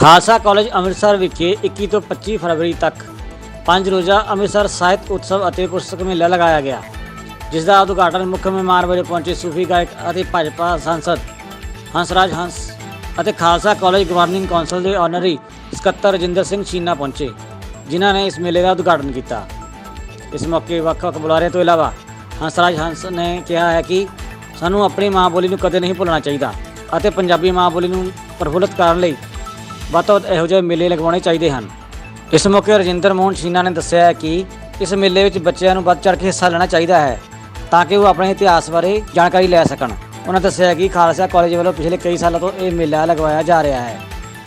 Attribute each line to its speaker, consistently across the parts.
Speaker 1: Khalsa college Amritsar ਵਿਖੇ 21 ਤੋਂ 25 ਫਰਵਰੀ ਤੱਕ ਪੰਜ ਰੋਜ਼ਾ ਅੰਮ੍ਰਿਤਸਰ ਸਾਹਿਤ ਉਤਸਵ ਅਤੇ ਪੁਸਤਕ ਮੇਲਾ ਲਗਾਇਆ ਗਿਆ, ਜਿਸ ਦਾ ਉਦਘਾਟਨ ਮੁੱਖ ਮਹਿਮਾਨ ਵਜੋਂ ਪਹੁੰਚੇ ਸੂਫੀ ਗਾਇਕ ਅਤੇ ਭਾਜਪਾ ਸੰਸਦ ਹੰਸਰਾਜ ਹੰਸ ਅਤੇ ਖਾਲਸਾ ਕਾਲਜ ਗਵਰਨਿੰਗ ਕੌਂਸਲ ਦੇ ਆਨਰੀ ਸਕੱਤਰ ਰਜਿੰਦਰ ਸਿੰਘ ਚੀਨਾ ਪਹੁੰਚੇ, ਜਿਨ੍ਹਾਂ ਨੇ ਇਸ ਮੇਲੇ ਦਾ ਉਦਘਾਟਨ ਕੀਤਾ। ਇਸ ਮੌਕੇ ਵੱਖ-ਵੱਖ ਬੁਲਾਰਿਆਂ ਤੋਂ ਇਲਾਵਾ ਹੰਸਰਾਜ ਹੰਸ ਨੇ ਕਿਹਾ ਹੈ ਕਿ ਸਾਨੂੰ ਆਪਣੀ ਮਾਂ ਬੋਲੀ ਨੂੰ ਕਦੇ ਨਹੀਂ ਭੁੱਲਣਾ ਚਾਹੀਦਾ ਅਤੇ ਪੰਜਾਬੀ ਮਾਂ ਬੋਲੀ ਨੂੰ ਪ੍ਰਫੁੱਲਤ ਕਰਨ ਲਈ ਵੱਧ ਤੋਂ ਵੱਧ ਇਹੋ ਜਿਹੇ ਮੇਲੇ ਲਗਵਾਉਣੇ ਚਾਹੀਦੇ ਹਨ। ਇਸ ਮੌਕੇ ਰਜਿੰਦਰ ਮੋਹਨ ਸ਼ੀਨਾ ਨੇ ਦੱਸਿਆ ਹੈ ਕਿ ਇਸ ਮੇਲੇ ਵਿੱਚ ਬੱਚਿਆਂ ਨੂੰ ਵੱਧ ਚੜ੍ਹ ਕੇ ਹਿੱਸਾ ਲੈਣਾ ਚਾਹੀਦਾ ਹੈ ਤਾਂ ਕਿ ਉਹ ਆਪਣੇ ਇਤਿਹਾਸ ਬਾਰੇ ਜਾਣਕਾਰੀ ਲੈ ਸਕਣ। ਉਹਨਾਂ ਦੱਸਿਆ ਕਿ ਖਾਲਸਾ ਕਾਲਜ ਵੱਲੋਂ ਪਿਛਲੇ ਕਈ ਸਾਲਾਂ ਤੋਂ ਇਹ ਮੇਲਾ ਲਗਵਾਇਆ ਜਾ ਰਿਹਾ ਹੈ।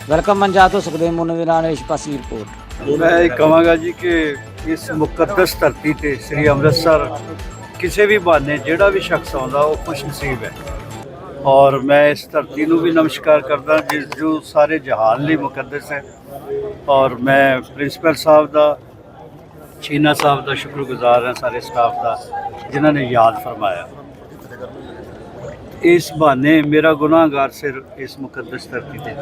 Speaker 1: ਵੈਲਕਮ ਪੰਜਾਬ ਤੋਂ ਸੁਖਦੇਵ ਮੁੰਨ ਦੇ ਨਾਲ ਰਿਸ਼ਪਾਸੀ ਰਿਪੋਰਟ।
Speaker 2: ਮੈਂ ਇਹ ਕਹਾਂਗਾ ਜੀ ਕਿ ਇਸ ਮੁਕੱਦਸ ਧਰਤੀ ਤੇ ਸ੍ਰੀ ਅੰਮ੍ਰਿਤਸਰ ਕਿਸੇ ਵੀ ਬਹਾਨੇ ਜਿਹੜਾ ਵੀ ਸ਼ਖਸ ਆਉਂਦਾ ਉਹ ਖੁਸ਼ ਨਸੀਬ ਹੈ। ਔਰ ਮੈਂ ਇਸ ਧਰਤੀ ਨੂੰ ਵੀ ਨਮਸਕਾਰ ਕਰਦਾ, ਜਿਸ ਜੋ ਸਾਰੇ ਜਹਾਨ ਲਈ ਮੁਕੱਦਸ ਹੈ। ਔਰ ਮੈਂ ਪ੍ਰਿੰਸੀਪਲ ਸਾਹਿਬ ਦਾ ਚੀਨਾ ਸਾਹਿਬ ਦਾ ਸ਼ੁਕਰਗੁਜ਼ਾਰ ਹਾਂ, ਸਾਰੇ ਸਟਾਫ ਦਾ, ਜਿਨ੍ਹਾਂ ਨੇ ਯਾਦ ਫਰਮਾਇਆ। ਇਸ ਬਹਾਨੇ ਮੇਰਾ ਗੁਨਾਹਗਾਰ ਸਿਰ ਇਸ ਮੁਕੱਦਸ ਧਰਤੀ ਤੇ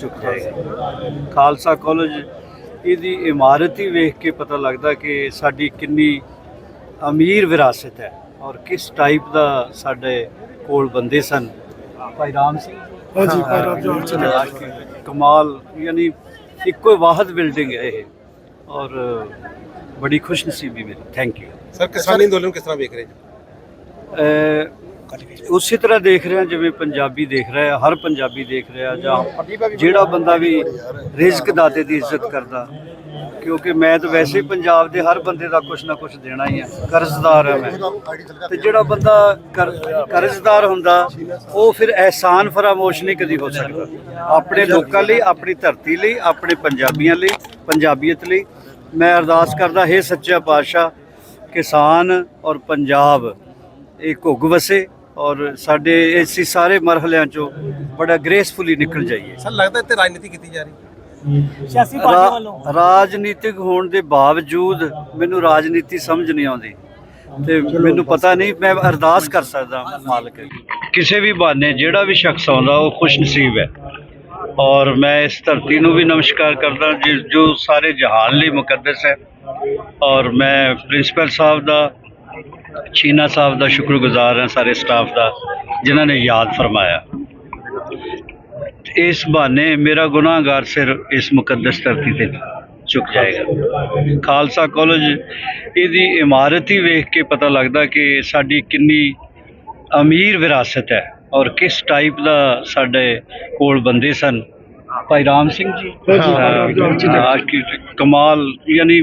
Speaker 2: ਝੁਕ ਜਾਏਗਾ। ਖਾਲਸਾ ਕਾਲਜ ਇਹਦੀ ਇਮਾਰਤ ਹੀ ਵੇਖ ਕੇ ਪਤਾ ਲੱਗਦਾ ਕਿ ਸਾਡੀ ਕਿੰਨੀ ਅਮੀਰ ਵਿਰਾਸਤ ਹੈ ਔਰ ਕਿਸ ਟਾਈਪ ਦਾ ਸਾਡੇ ਕੋਲ ਬੰਦੇ ਸਨ। ਭਾਈ ਰਾਮ ਸਿੰਘ।
Speaker 3: ਹਾਂਜੀ, ਭਾਈ ਰਾਮ ਜੀ, ਹਾਂਜੀ।
Speaker 2: ਕਮਾਲ ਯਾਨੀ ਇੱਕੋ ਹੀ ਵਾਹਦ ਬਿਲਡਿੰਗ ਹੈ ਇਹ। ਔਰ ਬੜੀ ਖੁਸ਼ਨਸੀਬੀ ਮੇਰੀ ਥੈਂਕ ਯੂ
Speaker 3: ਸਰ ਕਿਸਾਨੀ ਅੰਦੋਲਨ ਕਿਸ ਤਰ੍ਹਾਂ ਵੇਖ ਰਹੇ ਜੀ
Speaker 2: ਉਸੇ ਤਰ੍ਹਾਂ ਦੇਖ ਰਿਹਾ, ਜਿਵੇਂ ਪੰਜਾਬੀ ਦੇਖ ਰਿਹਾ, ਹਰ ਪੰਜਾਬੀ ਦੇਖ ਰਿਹਾ, ਜਾਂ ਜਿਹੜਾ ਬੰਦਾ ਵੀ ਰਿਜ਼ਕ ਦਾਤੇ ਦੀ ਇੱਜ਼ਤ ਕਰਦਾ। ਕਿਉਂਕਿ ਮੈਂ ਤਾਂ ਵੈਸੇ ਹੀ ਪੰਜਾਬ ਦੇ ਹਰ ਬੰਦੇ ਦਾ ਕੁਛ ਨਾ ਕੁਛ ਦੇਣਾ ਹੀ ਹੈ ਕਰਜ਼ਦਾਰ ਹਾਂ ਮੈਂ। ਤੇ ਜਿਹੜਾ ਬੰਦਾ ਕਰ- ਕਰਜ਼ਦਾਰ ਹੁੰਦਾ, ਉਹ ਫਿਰ ਅਹਿਸਾਨ ਫਰਾਮੋਸ਼ ਨਹੀਂ ਕਦੀ ਹੋ ਸਕਦਾ। ਆਪਣੇ ਲੋਕਾਂ ਲਈ, ਆਪਣੀ ਧਰਤੀ ਲਈ, ਆਪਣੇ ਪੰਜਾਬੀਆਂ ਲਈ, ਪੰਜਾਬੀਅਤ ਲਈ। ਮੈਂ ਅਰਦਾਸ ਕਰਦਾ, ਹੈ ਸੱਚਾ ਪਾਤਸ਼ਾਹ, ਕਿਸਾਨ ਔਰ ਪੰਜਾਬ, ਇਹ ਘੁੱਗ ਵਸੇ ਔਰ ਸਾਡੇ ਇਸੇ ਸਾਰੇ ਮਰਹਲਿਆਂ ਚੋਂ ਬੜਾ ਗ੍ਰੇਸਫੁਲੀ ਨਿਕਲ ਜਾਈਏ।
Speaker 3: ਸਰ ਲੱਗਦਾ ਇੱਥੇ ਰਾਜਨੀਤੀ ਕੀਤੀ ਜਾ ਰਹੀ
Speaker 1: ਸਿਆਸੀ
Speaker 2: ਰਾ- ਰਾਜਨੀਤਿਕ ਹੋਣ ਦੇ ਬਾਵਜੂਦ ਮੈਨੂੰ ਰਾਜਨੀਤੀ ਸਮਝ ਨਹੀਂ ਆਉਂਦੀ। ਤੇ ਮੈਨੂੰ ਪਤਾ ਨਹੀਂ ਮੈਂ ਅਰਦਾਸ ਕਰ ਸਕਦਾ ਮਾਲਕ। ਕਿਸੇ ਵੀ ਬਹਾਨੇ ਜਿਹੜਾ ਵੀ ਸ਼ਖਸ ਆਉਂਦਾ ਉਹ ਖੁਸ਼ ਨਸੀਬ ਹੈ। ਔਰ ਮੈਂ ਇਸ ਧਰਤੀ ਨੂੰ ਵੀ ਨਮਸਕਾਰ ਕਰਦਾ ਜਿਸ ਜੋ ਸਾਰੇ ਜਹਾਨ ਲਈ ਮੁਕੱਦਸ ਹੈ। ਔਰ ਮੈਂ ਪ੍ਰਿੰਸੀਪਲ ਸਾਹਿਬ ਦਾ ਚੀਨਾ ਸਾਹਿਬ ਦਾ ਸ਼ੁਕਰਗੁਜ਼ਾਰ ਹਾਂ ਸਾਰੇ ਸਟਾਫ ਦਾ ਜਿਨ੍ਹਾਂ ਨੇ ਯਾਦ ਫਰਮਾਇਆ। ਇਸ ਬਹਾਨੇ ਮੇਰਾ ਗੁਨਾਹਗਾਰ ਸਿਰ ਇਸ ਮੁਕੱਦਸ ਧਰਤੀ ਤੇ ਝੁਕ ਜਾਏਗਾ। ਖਾਲਸਾ ਕਾਲਜ ਇਹਦੀ ਇਮਾਰਤ ਹੀ ਵੇਖ ਕੇ ਪਤਾ ਲੱਗਦਾ ਕਿ ਸਾਡੀ ਕਿੰਨੀ ਅਮੀਰ ਵਿਰਾਸਤ ਹੈ ਔਰ ਕਿਸ ਟਾਈਪ ਦਾ ਸਾਡੇ ਕੋਲ ਬੰਦੇ ਸਨ। ਭਾਈ ਰਾਮ ਸਿੰਘ ਜੀ ਆਰਕੀਟੈਕਟ ਕਮਾਲ ਯਾਨੀ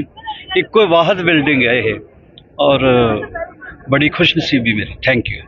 Speaker 2: ਇੱਕੋ ਵਾਹਦ ਬਿਲਡਿੰਗ ਹੈ ਇਹ। ਔਰ ਬੜੀ ਖੁਸ਼ਨਸੀਬੀ ਮੇਰੀ। Thank you